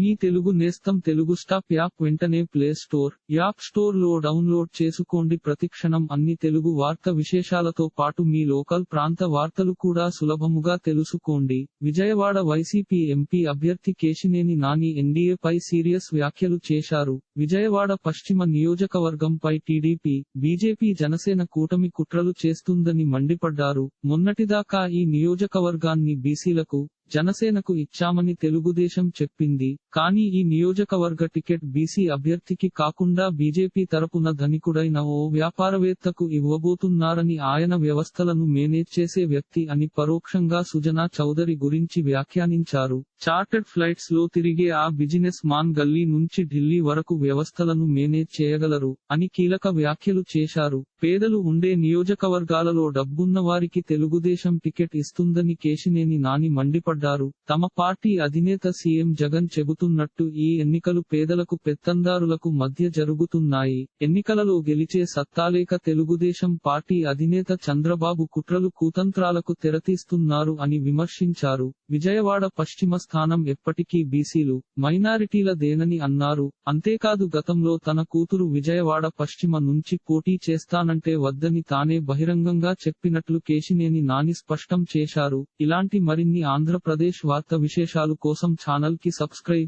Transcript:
మీ తెలుగు నేస్తం Telugu stop app వెంటనే play store app స్టోర్లో డౌన్లోడ్ చేసుకోండి. ప్రతిక్షణం అన్ని తెలుగు వార్త విశేషాలతో పాటు మీ లోకల్ ప్రాంత వార్తలు కూడా సులభముగా తెలుసుకోండి. విజయవాడ వైసీపీ ఎంపీ అభ్యర్థి కేశినేని నాని ఎన్డీఏపై సీరియస్ వ్యాఖ్యలు చేశారు. విజయవాడ పశ్చిమ నియోజకవర్గంపై టీడీపీ బీజేపీ జనసేన కూటమి కుట్రలు చేస్తుందని మండిపడ్డారు. మొన్నటిదాకా ఈ నియోజకవర్గాన్ని బీసీలకు జనసేనకు ఇచ్చామని తెలుగుదేశం చెప్పింది. కానీ ఈ నియోజకవర్గ టికెట్ బీసీ అభ్యర్థికి కాకుండా బీజేపీ తరపున ధనికుడైన ఓ వ్యాపారవేత్తకు ఇవ్వబోతున్నారని ఆయన వ్యవస్థలను మేనేజ్ చేసే వ్యక్తి అని పరోక్షంగా సుజనా చౌదరి గురించి వ్యాఖ్యానించారు. చార్టెడ్ ఫ్లైట్స్లో తిరిగే ఆ బిజినెస్ మాన్ గల్లీ నుంచి ఢిల్లీ వరకు వ్యవస్థలను మేనేజ్ చేయగలరు అని కీలక వ్యాఖ్యలు చేశారు. పేదలు ఉండే నియోజకవర్గాలలో డబ్బున్న వారికి తెలుగుదేశం టికెట్ ఇస్తుందని కేశినేని నాని మండిపడ్డారు. తమ పార్టీ అధినేత సీఎం జగన్ చెబుతున్నట్టు ఈ ఎన్నికలు పేదలకు పెత్తందారులకు మధ్య జరుగుతున్నాయి. ఎన్నికలలో గెలిచే సత్తాలేక తెలుగుదేశం పార్టీ అధినేత చంద్రబాబు కుట్రలు కూతంత్రాలకు తెరతీస్తున్నారు అని విమర్శించారు. విజయవాడ పశ్చిమ స్థానం ఎప్పటికీ బీసీలు మైనారిటీల దేనని అన్నారు. అంతేకాదు గతంలో తన కూతురు విజయవాడ పశ్చిమ నుంచి పోటీ చేస్తానంటే వద్దని తానే బహిరంగంగా చెప్పినట్లు కేశినేని నాని స్పష్టం చేశారు. ఇలాంటి మరిన్ని ఆంధ్రప్రదేశ్ వార్త విశేషాలు కోసం ఛానల్కి సబ్స్క్రైబ్